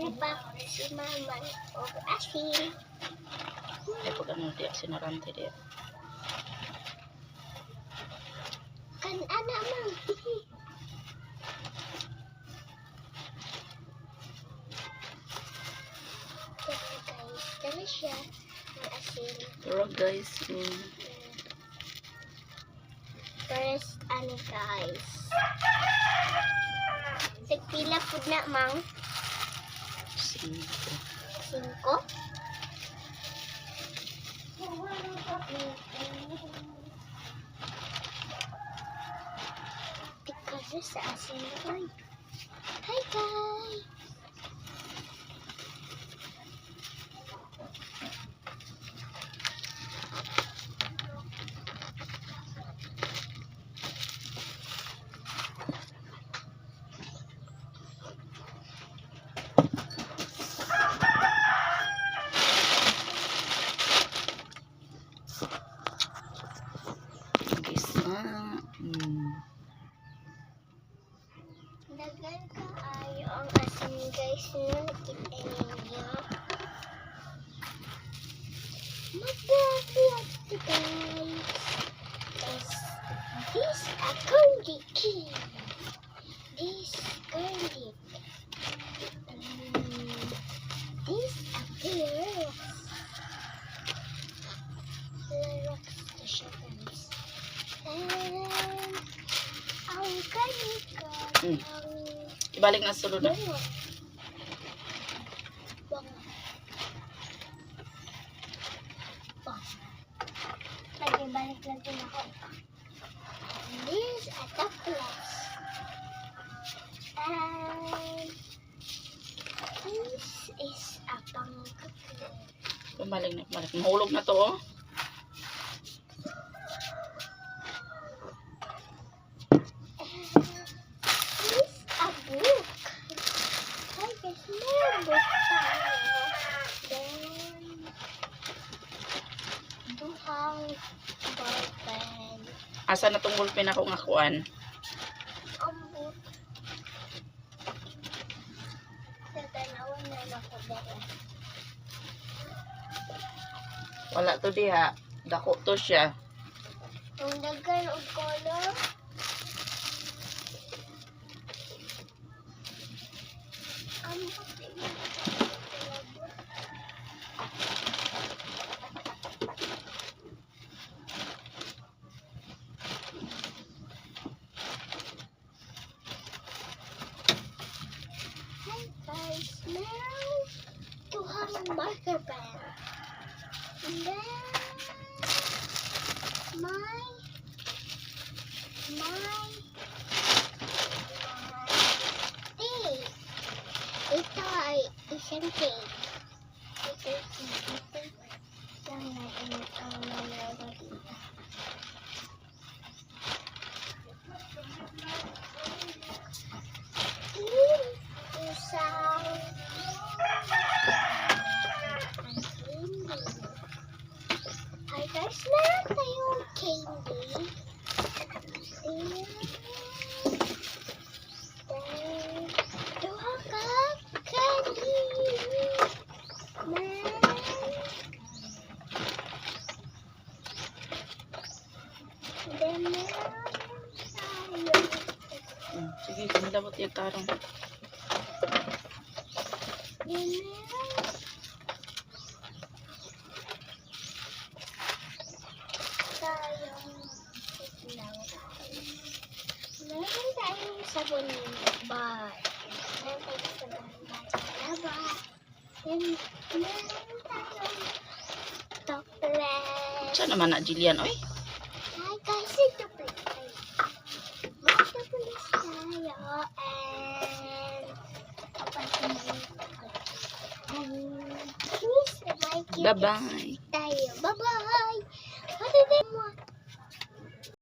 Ripak si mama o asin. Ay, pag ano, di sinarante di. Kan anak mang. Kaya guys, dala siya ng asin. Pero guys, mm, First, ano guys. Tagpila po na mang. Cinco. Tikasa sa asin Ay. Hi guys! Guys, ah, mm, Dagan ka ayo ang asin guys na nakita ninyo. Magdadiyat to guys. Is this a garlic key? Mm. ibalik na sulod na. Bango. Bango. Bango. Lagi balik natin ako. This a chocolates. And this is a pangkakit. Ibalik na, ibalik. Mahulog na to, oh. This a book. Ay, guys, may book tayo. Then, duhang ballpen. Asa na tong ballpen ako nga kuan? Wala to diha. Dako to siya. Ang dagan og color. Ang marker pen. And then my my this is I is empty. Is empty. Then I Yung tarong. Then, meron tayong sabon bar. Meron tayong sabon sa bar. Meron tayong chocolate. Saan naman na, Jillian? Oy, Hi guys, ito po tayo. Magpapulis tayo and kapatid And please like it bye-bye. tayo. Bye-bye!